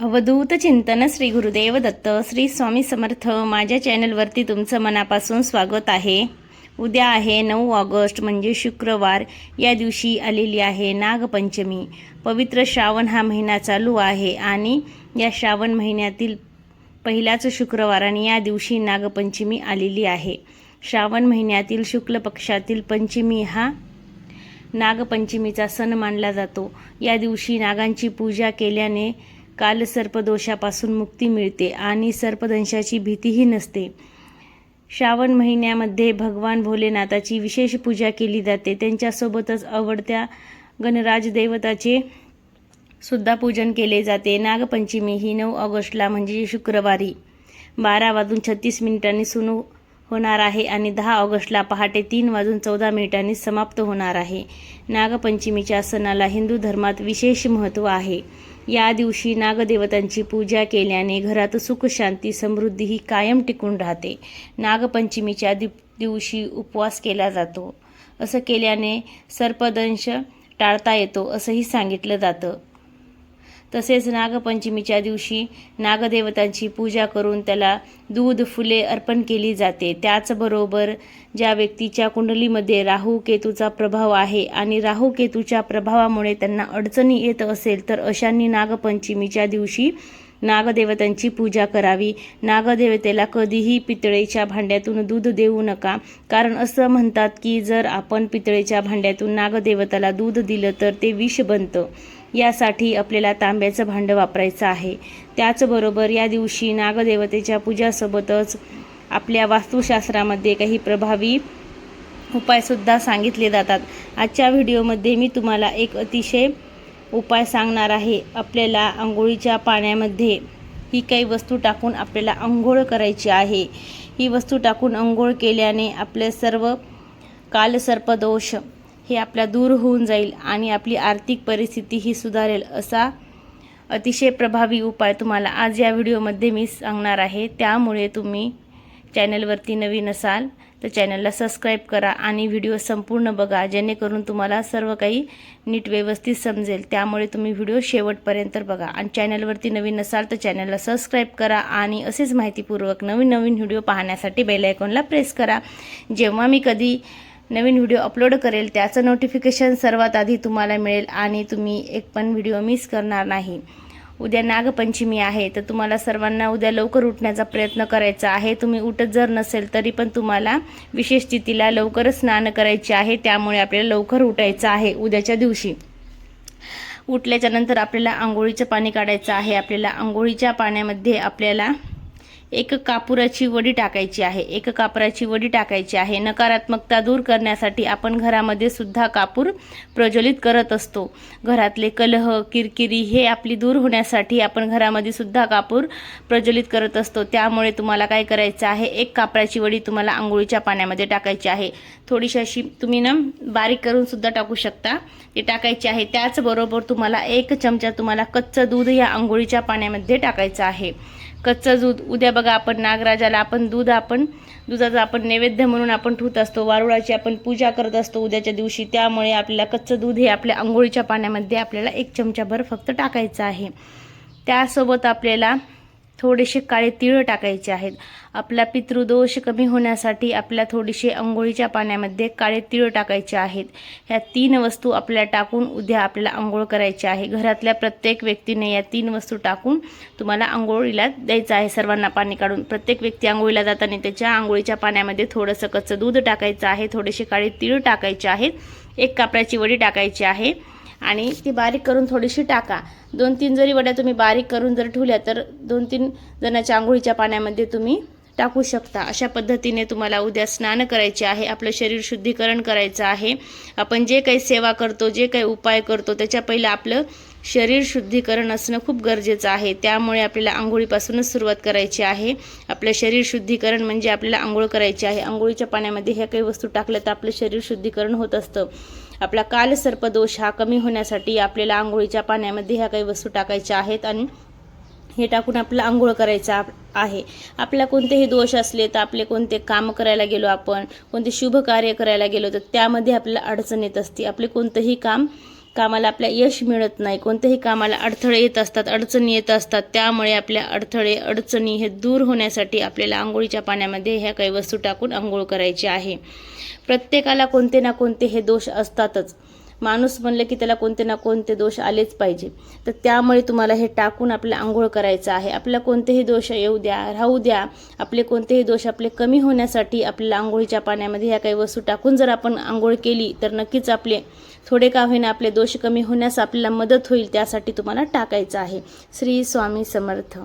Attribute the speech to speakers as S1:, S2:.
S1: अवधूत चिंतन श्री गुरुदेव दत्त श्री स्वामी समर्थ. माझ्या चॅनलवरती तुमचं मनापासून स्वागत आहे. उद्या आहे नऊ ऑगस्ट म्हणजे शुक्रवार. या दिवशी आलेली आहे नागपंचमी. पवित्र श्रावण हा महिना चालू आहे आणि या श्रावण महिन्यातील पहिलाच शुक्रवार आणि या दिवशी नागपंचमी आलेली आहे. श्रावण महिन्यातील शुक्ल पक्षातील पंचमी हा नागपंचमीचा सण मानला जातो. या दिवशी नागांची पूजा केल्याने काल सर्पदोषापासून मुक्ती मिळते आणि सर्पदंशाची भीतीही नसते. श्रावण महिन्यामध्ये भगवान भोलेनाथाची विशेष पूजा केली जाते. त्यांच्यासोबतच आवडत्या गणराज देवताचे सुद्धा पूजन केले जाते. नागपंचमी ही नऊ ऑगस्टला म्हणजे शुक्रवारी बारा वाजून छत्तीस मिनिटांनी सुरू होणार आहे आणि दहा ऑगस्टला पहाटे तीन वाजून चौदा मिनिटांनी समाप्त होणार आहे. नागपंचमीच्या सणाला हिंदू धर्मात विशेष महत्त्व आहे. या दिवशी नागदेवतांची पूजा केल्याने घरात सुख शांती समृद्धी ही कायम टिकून राहते. नागपंचमीच्या दि दिवशी उपवास केला जातो. असं केल्याने सर्पदंश टाळता येतो असंही सांगितलं जातं. तसेच नागपंचमीच्या दिवशी नागदेवतांची पूजा करून त्याला दूध फुले अर्पण केली जाते. त्याचबरोबर ज्या व्यक्तीच्या कुंडलीमध्ये राहू केतूचा प्रभाव आहे आणि राहू केतूच्या प्रभावामुळे त्यांना अडचणी येत असेल तर अशांनी नागपंचमीच्या दिवशी नागदेवतांची पूजा करावी. नागदेवतेला कधीही पितळेच्या भांड्यातून दूध देऊ नका कारण असं म्हणतात की जर आपण पितळेच्या भांड्यातून नागदेवताला दूध दिलं तर ते विष बनतं. यासाठी आपल्याला तांब्याचं भांडं वापरायचं आहे. त्याचबरोबर या दिवशी नागदेवतेच्या पूजासोबतच आपल्या वास्तुशास्त्रामध्ये काही प्रभावी उपायसुद्धा सांगितले जातात. आजच्या व्हिडिओमध्ये मी तुम्हाला एक अतिशय उपाय सांगणार आहे. आपल्याला आंघोळीच्या पाण्यामध्ये ही काही वस्तू टाकून आपल्याला आंघोळ करायची आहे. ही वस्तू टाकून आंघोळ केल्याने आपले सर्व कालसर्पदोष हे आपल्या दूर होऊन जाईल आणि आपली आर्थिक परिस्थिती ही सुधारेल असा अतिशय प्रभावी उपाय तुम्हाला आज या व्हिडिओमध्ये मी सांगणार आहे. त्यामुळे तुम्ही चॅनलवरती नवीन असाल तर चॅनलला सबस्क्राईब करा आणि व्हिडिओ संपूर्ण बघा जेणेकरून तुम्हाला सर्व काही नीट व्यवस्थित समजेल. त्यामुळे तुम्ही व्हिडिओ शेवटपर्यंत बघा. आणि चॅनलवरती नवीन असाल तर चॅनलला सबस्क्राईब करा आणि असेच माहितीपूर्वक नवीन नवीन व्हिडिओ पाहण्यासाठी बेलायकॉनला प्रेस करा. जेव्हा मी कधी नवीन व्हिडिओ अपलोड करेल त्याचं नोटिफिकेशन सर्वात आधी तुम्हाला मिळेल आणि तुम्ही एक पण व्हिडिओ मिस करणार नाही. उद्या नागपंचमी आहे तर तुम्हाला सर्वांना उद्या लवकर उठण्याचा प्रयत्न करायचा आहे. तुम्ही उठत जर नसेल तरी पण तुम्हाला विशेष तिथीला लवकरच स्नान करायचे आहे त्यामुळे आपल्याला लवकर उठायचं आहे उद्याच्या दिवशी. उठल्याच्यानंतर आपल्याला आंघोळीचं पाणी काढायचं आहे. आपल्याला आंघोळीच्या पाण्यामध्ये आपल्याला एक कापुराची वडी टाकायची आहे. एक कापराची वडी टाकायची आहे. नकारात्मकता दूर करण्यासाठी आपण घरामध्ये सुद्धा कापूर प्रज्वलित करत असतो. घरातले कलह किरकिरी हे आपली दूर होण्यासाठी आपण घरामध्ये सुद्धा कापूर प्रज्वलित करत असतो. त्यामुळे तुम्हाला काय करायचं आहे? एक कापराची वडी तुम्हाला आंघोळीच्या पाण्यामध्ये टाकायची आहे. थोडीशी अशी तुम्ही ना बारीक करून सुद्धा टाकू शकता. ते टाकायची आहे. त्याचबरोबर तुम्हाला एक चमचा तुम्हाला कच्चं दूध या आंघोळीच्या पाण्यामध्ये टाकायचं आहे. कच्चं दूध. उद्या बघा आपण नागराजाला आपण दूध आपण दुधाचं आपण नैवेद्य म्हणून आपण ठूत असतो. वारुळाची आपण पूजा करत असतो उद्याच्या दिवशी. त्यामुळे आपल्याला कच्चं दूध हे आपल्या आंघोळीच्या पाण्यामध्ये आपल्याला एक चमचाभर फक्त टाकायचं आहे. त्यासोबत आपल्याला थोडेसे काळे तिळ टाकायचे आहेत. आपला पितृदोष कमी होण्यासाठी आपल्या थोडीसे आंघोळीच्या पाण्यामध्ये काळे तिळ टाकायचे आहेत. ह्या तीन वस्तू आपल्या टाकून उद्या आपल्याला आंघोळ करायची आहे. घरातल्या प्रत्येक व्यक्तीने या तीन वस्तू टाकून तुम्हाला आंघोळीला द्यायचं आहे. सर्वांना पाणी काढून प्रत्येक व्यक्ती आंघोळीला जाताना त्याच्या आंघोळीच्या पाण्यामध्ये थोडंसं कच्चं दूध टाकायचं आहे. थोडेसे काळे तिळ टाकायचे आहेत. एक कापराची वडी टाकायची आहे. आणि ती बारीक करून थोडीशी टाका. दोन तीन जरी वड्या तुम्ही बारीक करून जर ठेवल्या तर दोन तीन जणाच्या आंघोळीच्या पाण्यामध्ये तुम्ही टाकू शकता. अशा पद्धतीने तुम्हाला उद्या स्नान करायचे आहे आपलं शरीर शुद्धीकरण करायचं आहे. आपण जे काही सेवा करतो जे काही उपाय करतो त्याच्या पहिलं आपलं शरीर शुद्धीकरण असणं खूप गरजेचं आहे. त्यामुळे आपल्याला आंघोळीपासूनच सुरुवात करायची आहे. आपलं शरीर शुद्धीकरण म्हणजे आपल्याला आंघोळ करायची आहे. आंघोळीच्या पाण्यामध्ये ह्या काही वस्तू टाकल्या तर आपलं शरीर शुद्धीकरण होत असतं. आपला कालसर्पदोष हा कमी होण्यासाठी आपल्याला आंघोळीच्या पाण्यामध्ये ह्या काही वस्तू टाकायच्या आहेत आणि हे टाकून आपलं आंघोळ करायचं आहे. आपल्या कोणतेही दोष असले तर आपले कोणते काम करायला गेलो आपण कोणते शुभ कार्य करायला गेलो तर त्यामध्ये आपल्याला अडचण येत असते. आपले कोणतंही काम कामाला आपल्या यश मिळत नाही. कोणत्याही कामाला अडथळे येत असतात अडचणी येत असतात. त्यामुळे आपल्या अडथळे अडचणी हे दूर होण्यासाठी आपल्याला आंघोळीच्या पाण्यामध्ये ह्या काही वस्तू टाकून आंघोळ करायची आहे. प्रत्येकाला कोणते ना कोणते हे दोष असतातच. माणूस म्हणलं की त्याला कोणते ना कोणते दोष आलेच पाहिजे. तर त्यामुळे तुम्हाला हे टाकून आपलं आंघोळ करायचं आहे. आपल्याला कोणतेही दोष येऊ द्या राहू द्या. आपले कोणतेही दोष आपले कमी होण्यासाठी आपल्याला आंघोळीच्या पाण्यामध्ये ह्या काही वस्तू टाकून जर आपण आंघोळ केली तर नक्कीच आपले थोडे का होईना आपले दोष कमी होण्यास आपल्याला मदत होईल त्यासाठी तुम्हाला टाकायचं आहे. श्री स्वामी समर्थ.